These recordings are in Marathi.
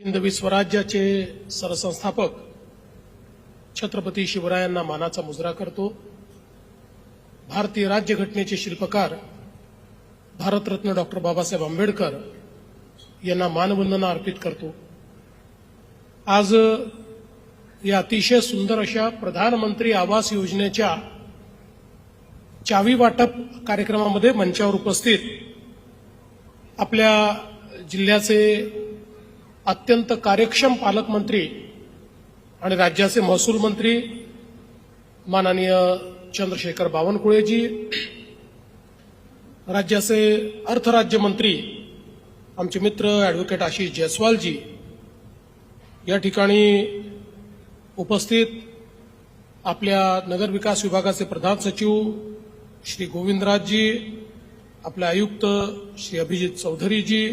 हिंदवी स्वराज्याचे सरसंस्थापक छत्रपती शिवरायांना मानाचा मुजरा करतो. भारतीय राज्यघटनेचे शिल्पकार भारतरत्न डॉक्टर बाबासाहेब आंबेडकर यांना मानवंदना अर्पित करतो. आज या अतिशय सुंदर अशा प्रधानमंत्री आवास योजनेच्या चावी वाटप कार्यक्रमामध्ये मंचावर उपस्थित आपल्या जिल्ह्याचे अत्यंत कार्यक्षम पालकमंत्री आणि राज्याचे महसूल मंत्री माननीय चंद्रशेखर बावनकुळेजी राज्याचे अर्थराज्यमंत्री आमचे मित्र ॲडव्होकेट आशिष जयस्वालजी या ठिकाणी उपस्थित आपल्या नगरविकास विभागाचे प्रधान सचिव श्री गोविंदराजजी आपले आयुक्त श्री अभिजित चौधरीजी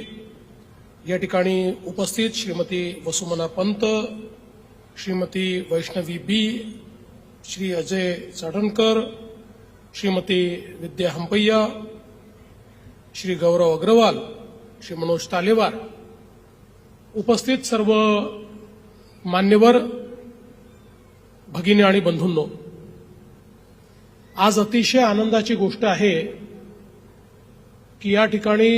या ठिकाणी उपस्थित श्रीमती वसुमना पंत श्रीमती वैष्णवी बी श्री अजय चाडणकर श्रीमती विद्या हंपय्या श्री गौरव अग्रवाल श्री मनोज तालेवार. उपस्थित सर्व मान्यवर भगिनी आणि बंधूंनो आज अतिशय आनंदाची गोष्ट आहे की या ठिकाणी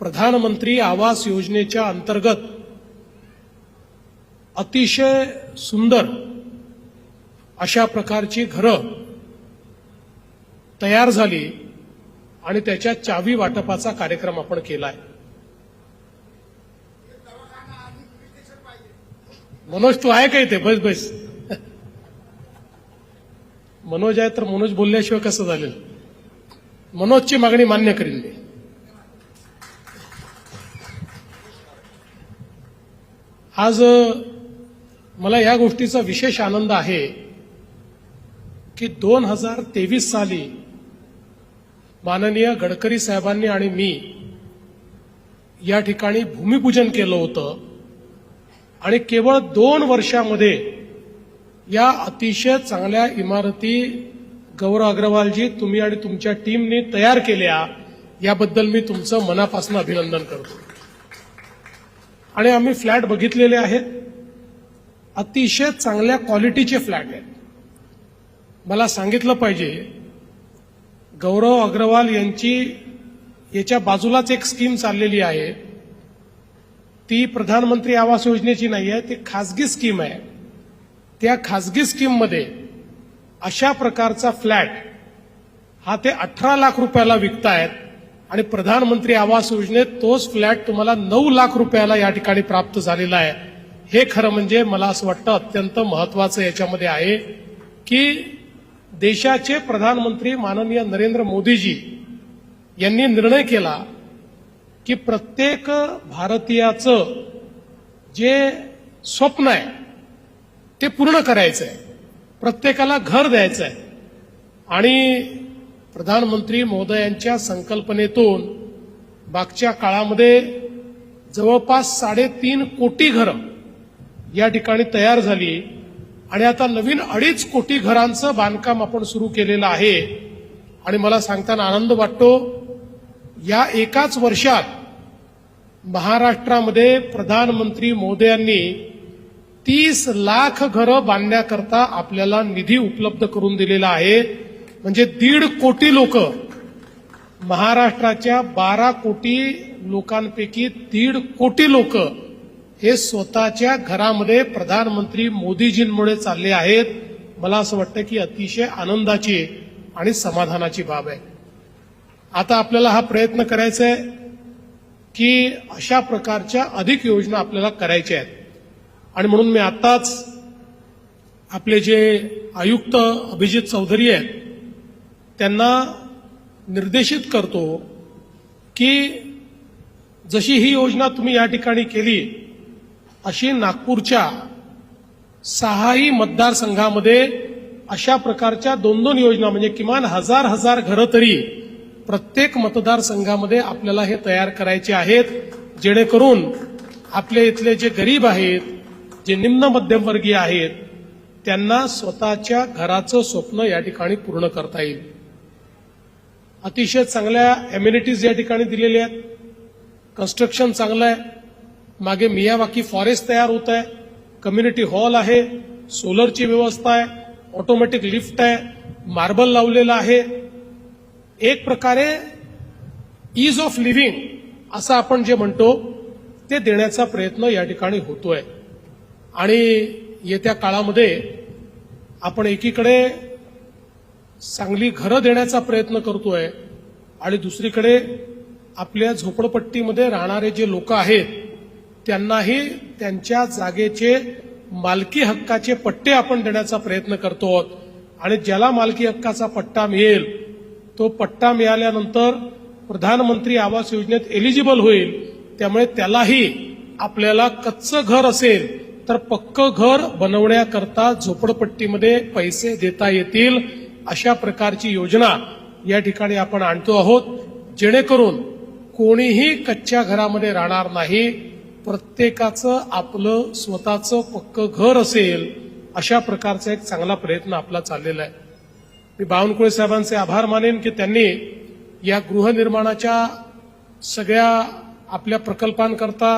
प्रधानमंत्री आवास योजनेच्या अंतर्गत अतिशय सुंदर अशा प्रकारची घरं तयार झाली आणि त्याच्या चावी वाटपाचा कार्यक्रम आपण केलाय. मनोज तू आहे का इथे? बस बस. मनोज आहे तर मनोज बोलल्याशिवाय कसं झालेलं मनोजची मागणी मान्य करीन मी. आज मला या गोष्टीचा विशेष आनंद आहे की दोन हजार तेवीस साली माननीय गडकरी साहेबांनी आणि मी या ठिकाणी भूमिपूजन केलं होतं. आणि केवळ दोन वर्षामध्ये या अतिशय चांगल्या इमारती गौरव अग्रवालजी तुम्ही आणि तुमच्या टीमने तयार केल्या. याबद्दल मी तुमचं मनापासून अभिनंदन करतो. आणि आम्ही फ्लॅट बघितलेले आहेत. अतिशय चांगल्या क्वालिटीचे फ्लॅट आहेत. मला सांगितलं पाहिजे गौरव अग्रवाल यांची याच्या बाजूलाच एक स्कीम चाललेली आहे. ती प्रधानमंत्री आवास योजनेची नाही आहे ती खासगी स्कीम आहे. त्या खासगी स्कीममध्ये अशा प्रकारचा फ्लॅट हा ते अठरा लाख रुपयाला विकतायत. आणि प्रधानमंत्री आवास योजनेत तोच फ्लॅट तुम्हाला नऊ लाख रुपयाला या ठिकाणी प्राप्त झालेला आहे. हे खरं म्हणजे मला असं वाटतं अत्यंत महत्वाचं याच्यामध्ये आहे की देशाचे प्रधानमंत्री माननीय नरेंद्र मोदीजी यांनी निर्णय केला की प्रत्येक भारतीयाचं जे स्वप्न आहे ते पूर्ण करायचं आहे प्रत्येकाला घर द्यायचं आहे आणि प्रधानमंत्री महोदयांच्या संकल्पनेतून मागच्या काळामध्ये जवळपास साडेतीन कोटी घरं या ठिकाणी तयार झाली आणि आता नवीन अडीच कोटी घरांचं बांधकाम आपण सुरू केलेलं आहे. आणि मला सांगताना आनंद वाटतो या एकाच वर्षात महाराष्ट्रामध्ये प्रधानमंत्री मोदयांनी तीस लाख घरं बांधण्याकरता आपल्याला निधी उपलब्ध करून दिलेला आहे. म्हणजे दीड कोटी लोक महाराष्ट्राच्या बारा कोटी लोकांपैकी दीड कोटी लोक हे स्वतःच्या घरामध्ये प्रधानमंत्री मोदीजींमुळे चालले आहेत. मला असं वाटतं की अतिशय आनंदाची आणि समाधानाची बाब आहे. आता आपल्याला हा प्रयत्न करायचा आहे की अशा प्रकारच्या अधिक योजना आपल्याला करायच्या आहेत. आणि म्हणून मी आताच आपले जे आयुक्त अभिजित चौधरी आहेत त्यांना निर्देशित करतो की जशी ही योजना तुम्ही या ठिकाणी केली अशी नागपूरच्या सहाही मतदारसंघामध्ये अशा प्रकारच्या दोन दोन योजना म्हणजे किमान हजार हजार घरं तरी प्रत्येक मतदारसंघामध्ये आपल्याला हे तयार करायचे आहेत जेणेकरून आपल्या इथले जे गरीब आहेत जे निम्न मध्यमवर्गीय आहेत त्यांना स्वतःच्या घराचं स्वप्न या ठिकाणी पूर्ण करता येईल. अतिशय चांगल्या एम्युनिटीज या ठिकाणी दिलेल्या आहेत. कन्स्ट्रक्शन चांगलं आहे. मागे मियावाकी फॉरेस्ट तयार होत आहे. कम्युनिटी हॉल आहे. सोलरची व्यवस्था आहे. ऑटोमॅटिक लिफ्ट आहे. मार्बल लावलेलं आहे. एक प्रकारे इज ऑफ लिव्हिंग असं आपण जे म्हणतो ते देण्याचा प्रयत्न या ठिकाणी होतोय. आणि येत्या काळामध्ये आपण एकीकडे चांगली घरं देण्याचा प्रयत्न करतोय आणि दुसरीकडे आपल्या झोपडपट्टीमध्ये राहणारे जे लोक आहेत त्यांनाही त्यांच्या जागेचे मालकी हक्काचे पट्टे आपण देण्याचा प्रयत्न करतो आहोत. आणि ज्याला मालकी हक्काचा पट्टा मिळेल तो पट्टा मिळाल्यानंतर प्रधानमंत्री आवास योजनेत एलिजिबल होईल. त्यामुळे त्यालाही आपल्याला कच्चं घर असेल तर पक्क घर बनवण्याकरता झोपडपट्टीमध्ये पैसे देता येतील. अशा प्रकारची योजना या ठिकाणी आपण आणतो आहोत. जेणेकरून कोणीही कच्च्या घरामध्ये राहणार नाही. प्रत्येकाचं आपलं स्वतःचं पक्क घर असेल अशा प्रकारचा एक चांगला प्रयत्न आपला चाललेला आहे. मी बावनकुळे साहेबांचे आभार मानेन की त्यांनी या गृहनिर्माणाच्या सगळ्या आपल्या प्रकल्पांकरता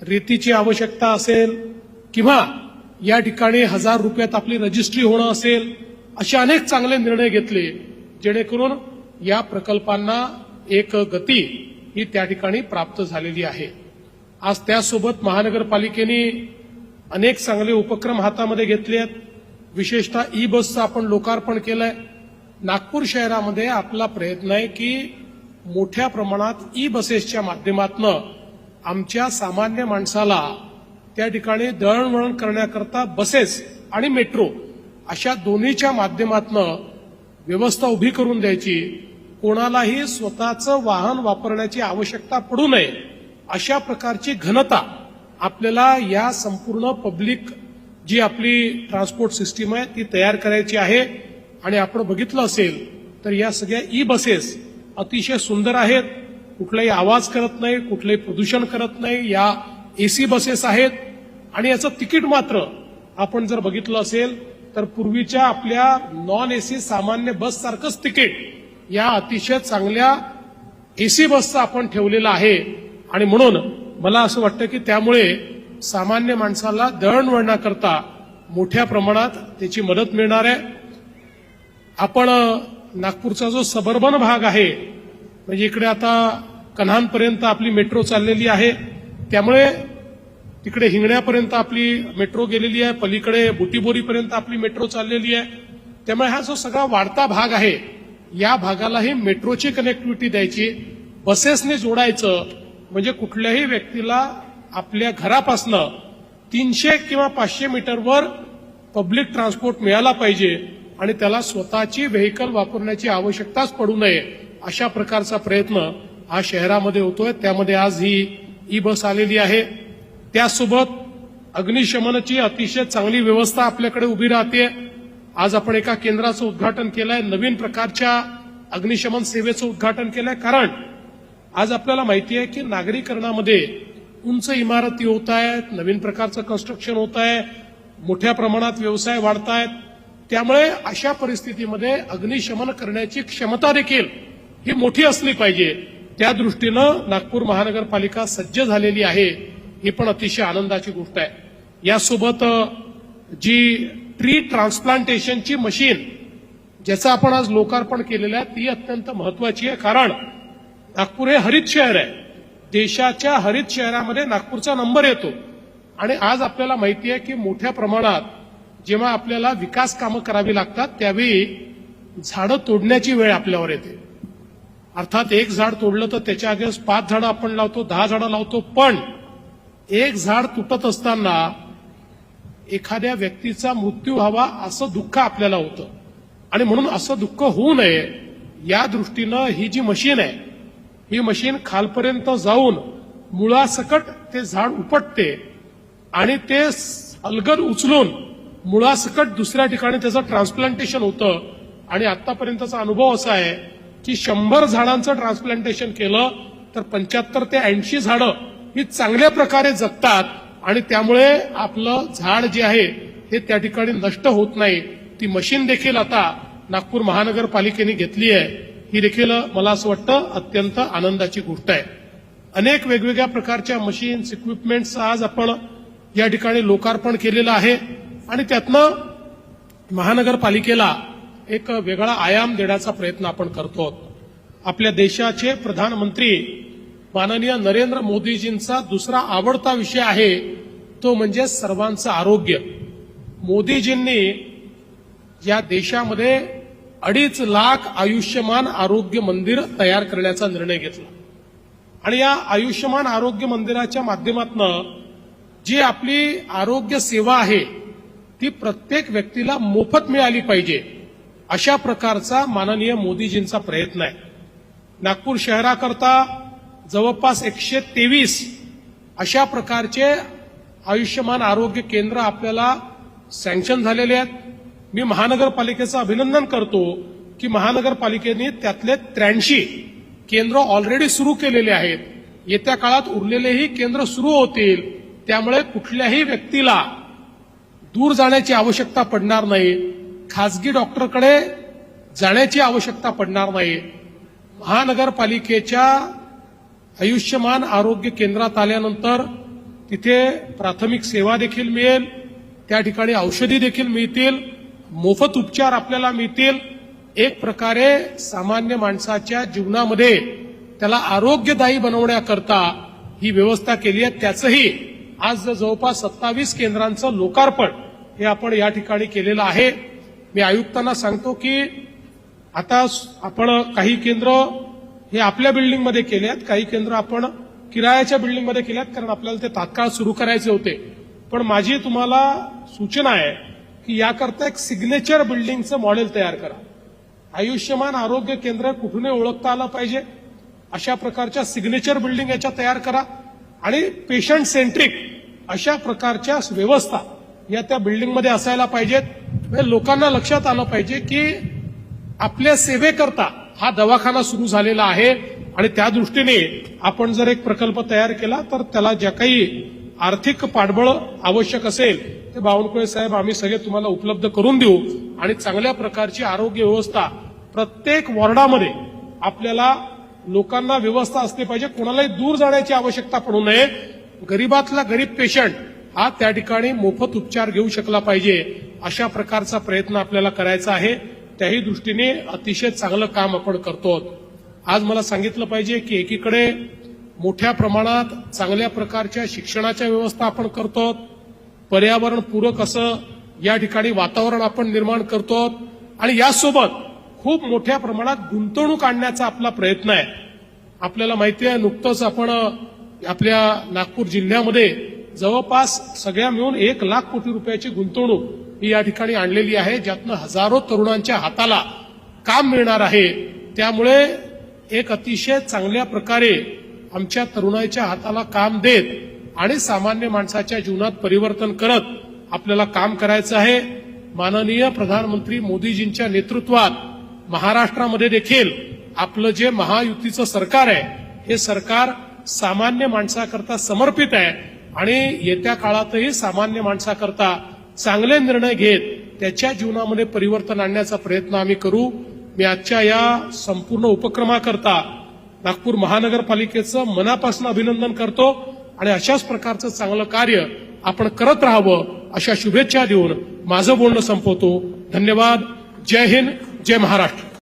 रेतीची आवश्यकता असेल किंवा या ठिकाणी हजार रुपयात आपली रजिस्ट्री होणं असेल असे अनेक चांगले निर्णय घेतले जेणेकरून या प्रकल्पांना एक गती ही त्या ठिकाणी प्राप्त झालेली आहे. आज त्यासोबत महानगरपालिकेने अनेक चांगले उपक्रम हातामध्ये घेतले आहेत. विशेषतः ई बसचं आपण लोकार्पण केलंय. नागपूर शहरामध्ये आपला प्रयत्न आहे की मोठ्या प्रमाणात ई बसेसच्या माध्यमातून आमच्या सामान्य माणसाला त्या ठिकाणी दळणवळण करण्याकरता बसेस आणि मेट्रो अशा दोन्हीच्या माध्यमातून व्यवस्था उभी करून द्यायची. कोणालाही स्वतःचं वाहन वापरण्याची आवश्यकता पडू नये. अशा प्रकारची घनता आपल्याला या संपूर्ण पब्लिक जी आपली ट्रान्सपोर्ट सिस्टीम आहे ती तयार करायची आहे. आणि आपण बघितलं असेल तर या सगळ्या ई बसेस अतिशय सुंदर आहेत. कुठलाही आवाज करत नाही कुठलंही प्रदूषण करत नाही. या एसी बसेस आहेत. आणि याचं तिकीट मात्र आपण जर बघितलं असेल तर पूर्वीच्या आपल्या नॉन एसी सामान्य बस सारखंच तिकीट. या अतिशय चांगल्या एसी बसचं आपण ठेवलेलं आहे. आणि म्हणून मला असं वाटतं की त्यामुळे सामान्य माणसाला दळणवळणाकरता मोठ्या प्रमाणात त्याची मदत मिळणार आहे. आपण नागपूरचा जो सबर्बन भाग आहे म्हणजे इकडे आता कन्हानपर्यंत आपली मेट्रो चाललेली आहे त्यामुळे तिकडे हिंगण्यापर्यंत आपली मेट्रो गेलेली आहे पलीकडे बुटीबोरीपर्यंत आपली मेट्रो चाललेली आहे. त्यामुळे हा जो सगळा वाढता भाग आहे या भागालाही मेट्रोची कनेक्टिव्हिटी द्यायची. बसेसने जोडायचं म्हणजे कुठल्याही व्यक्तीला आपल्या घरापासनं तीनशे किंवा पाचशे मीटरवर पब्लिक ट्रान्सपोर्ट मिळाला पाहिजे आणि त्याला स्वतःची व्हेकल वापरण्याची आवश्यकताच पडू नये अशा प्रकारचा प्रयत्न हा शहरामध्ये होतोय. त्यामध्ये आज ही ई बस आलेली आहे. त्यासोबत अग्निशमनाची अतिशय चांगली व्यवस्था आपल्याकडे उभी राहते आज आपण एका केंद्राचं उद्घाटन केलंय नवीन प्रकारच्या अग्निशमन सेवेचं उद्घाटन केलंय. कारण आज आपल्याला माहिती आहे की नागरीकरणामध्ये उंच इमारती होत आहेत नवीन प्रकारचं कन्स्ट्रक्शन होत आहे मोठ्या प्रमाणात व्यवसाय वाढत आहेत त्यामुळे अशा परिस्थितीमध्ये अग्निशमन करण्याची क्षमता देखील ही मोठी असली पाहिजे. त्या दृष्टीनं नागपूर महानगरपालिका सज्ज झालेली आहे. ही पण अतिशय आनंदाची गोष्ट आहे. यासोबत जी ट्री ट्रान्सप्लांटेशनची मशीन ज्याचं आपण आज लोकार्पण केलेलं आहे ती अत्यंत महत्वाची आहे. कारण नागपूर हे हरित शहर आहे. देशाच्या हरित शहरामध्ये नागपूरचा नंबर येतो. आणि आज आपल्याला माहिती आहे की मोठ्या प्रमाणात जेव्हा आपल्याला विकास कामं करावी लागतात त्यावेळी झाडं तोडण्याची वेळ आपल्यावर येते. अर्थात एक झाड तोडलं तर त्याच्या अगेन्स्ट पाच झाडं आपण लावतो दहा झाडं लावतो पण एक झाड तुटत असताना एखाद्या व्यक्तीचा मृत्यू व्हावा असं दुःख आपल्याला होतं. आणि म्हणून असं दुःख होऊ नये या दृष्टीनं ही जी मशीन आहे ही मशीन खालपर्यंत जाऊन मुळासकट ते झाड उपटते आणि ते अलगद उचलून मुळासकट दुसऱ्या ठिकाणी त्याचं ट्रान्सप्लांटेशन होतं. आणि आतापर्यंतचा अनुभव असा आहे की शंभर झाडांचं ट्रान्सप्लांटेशन केलं तर पंच्याहत्तर ते ऐंशी झाडं ही चांगल्या प्रकारे जगतात आणि त्यामुळे आपलं झाड जे आहे हे त्या ठिकाणी नष्ट होत नाही. ती मशीन देखील आता नागपूर महानगरपालिकेने घेतली आहे. ही देखील मला असं वाटतं अत्यंत आनंदाची गोष्ट आहे. अनेक वेगवेगळ्या प्रकारच्या मशीन्स इक्विपमेंट्स आज आपण या ठिकाणी लोकार्पण केलेलं आहे आणि त्यातनं महानगरपालिकेला एक वेगळा आयाम देण्याचा प्रयत्न आपण करतो आपल्या देशाचे प्रधानमंत्री माननीय नरेंद्र मोदीजींचा दुसरा आवडता विषय आहे तो म्हणजे सर्वांचं आरोग्य. मोदीजींनी या देशामध्ये अडीच लाख आयुष्यमान आरोग्य मंदिर तयार करण्याचा निर्णय घेतला. आणि या आयुष्यमान आरोग्य मंदिराच्या माध्यमातून जी आपली आरोग्य सेवा आहे ती प्रत्येक व्यक्तीला मोफत मिळाली पाहिजे अशा प्रकारचा माननीय मोदीजींचा प्रयत्न आहे. नागपूर शहराकरता जवळपास एकशे तेवीस अशा प्रकारचे आयुष्यमान आरोग्य केंद्र आपल्याला सँक्शन झालेले आहेत. मी महानगरपालिकेचं अभिनंदन करतो की महानगरपालिकेने त्यातले त्र्याऐंशी केंद्र ऑलरेडी सुरू केलेले आहेत. येत्या काळात उरलेलेही केंद्र सुरू होतील. त्यामुळे कुठल्याही व्यक्तीला दूर जाण्याची आवश्यकता पडणार नाही. खासगी डॉक्टरकडे जाण्याची आवश्यकता पडणार नाही. महानगरपालिकेच्या आयुष्यमान आरोग्य केंद्रात आल्यानंतर तिथे प्राथमिक सेवा देखील मिळेल त्या ठिकाणी औषधी देखील मिळतील मोफत उपचार आपल्याला मिळतील. एक प्रकारे सामान्य माणसाच्या जीवनामध्ये त्याला आरोग्यदायी बनवण्याकरता ही व्यवस्था केली आहे. त्याचंही आज जवळपास सत्तावीस केंद्रांचं लोकार्पण हे आपण या ठिकाणी केलेलं आहे. मी आयुक्तांना सांगतो की आता आपण काही केंद्र हे आपल्या बिल्डिंगमध्ये केले आहेत काही केंद्र आपण किरायाच्या बिल्डिंगमध्ये केले आहेत कारण आपल्याला ते तात्काळ सुरू करायचे होते. पण माझी तुम्हाला सूचना आहे की याकरता एक सिग्नेचर बिल्डिंगचं मॉडेल तयार करा. आयुष्यमान आरोग्य केंद्र कुठूनही ओळखता आलं पाहिजे. अशा प्रकारच्या सिग्नेचर बिल्डिंग याच्या तयार करा. आणि पेशंट सेंट्रिक अशा प्रकारच्या व्यवस्था या त्या बिल्डिंगमध्ये असायला पाहिजेत. म्हणजे लोकांना लक्षात आलं पाहिजे की आपल्या सेवेकरता हा दवाखाना सुरू झालेला आहे आणि त्या दृष्टीने आपण जर एक प्रकल्प तयार केला तर त्याला ज्या काही आर्थिक पाठबळ आवश्यक असेल ते बावनकुळे साहेब आम्ही सगळे तुम्हाला उपलब्ध करून देऊ. आणि चांगल्या प्रकारची आरोग्य व्यवस्था प्रत्येक वॉर्डामध्ये आपल्याला लोकांना व्यवस्था असली पाहिजे. कोणालाही दूर जाण्याची आवश्यकता पडू नये. गरीबातला गरीब पेशंट हा त्या ठिकाणी मोफत उपचार घेऊ शकला पाहिजे. अशा प्रकारचा प्रयत्न आपल्याला करायचा आहे. त्याही दृष्टीने अतिशय चांगलं काम आपण करतो आज मला सांगितलं पाहिजे की एकीकडे मोठ्या प्रमाणात चांगल्या प्रकारच्या शिक्षणाच्या व्यवस्था आपण करतो पर्यावरण पूरक असं या ठिकाणी वातावरण आपण निर्माण करतो आणि यासोबत खूप मोठ्या प्रमाणात गुंतवणूक आणण्याचा आपला प्रयत्न आहे. आपल्याला माहिती आहे नुकतंच आपण आपल्या नागपूर जिल्ह्यामध्ये जवळपास सगळ्या मिळून एक लाख कोटी रुपयाची गुंतवणूक ही या ठिकाणी आणलेली आहे ज्यातनं हजारो तरुणांच्या हाताला काम मिळणार आहे. त्यामुळे एक अतिशय चांगल्या प्रकारे आमच्या तरुणाईच्या हाताला काम देत आणि सामान्य माणसाच्या जीवनात परिवर्तन करत आपल्याला काम करायचं आहे. माननीय प्रधानमंत्री मोदीजींच्या नेतृत्वात महाराष्ट्रामध्ये देखील आपलं जे महायुतीचं सरकार आहे हे सरकार सामान्य माणसाकरता समर्पित आहे आणि येत्या काळातही सामान्य माणसाकरता चांगले निर्णय घेत त्याच्या जीवनामध्ये परिवर्तन आणण्याचा प्रयत्न आम्ही करू. मी आजच्या या संपूर्ण उपक्रमाकरता नागपूर महानगरपालिकेचं मनापासून अभिनंदन करतो आणि अशाच प्रकारचं चांगलं कार्य आपण करत राहावं अशा शुभेच्छा देऊन माझं बोलणं संपवतो. धन्यवाद. जय हिंद. जय महाराष्ट्र.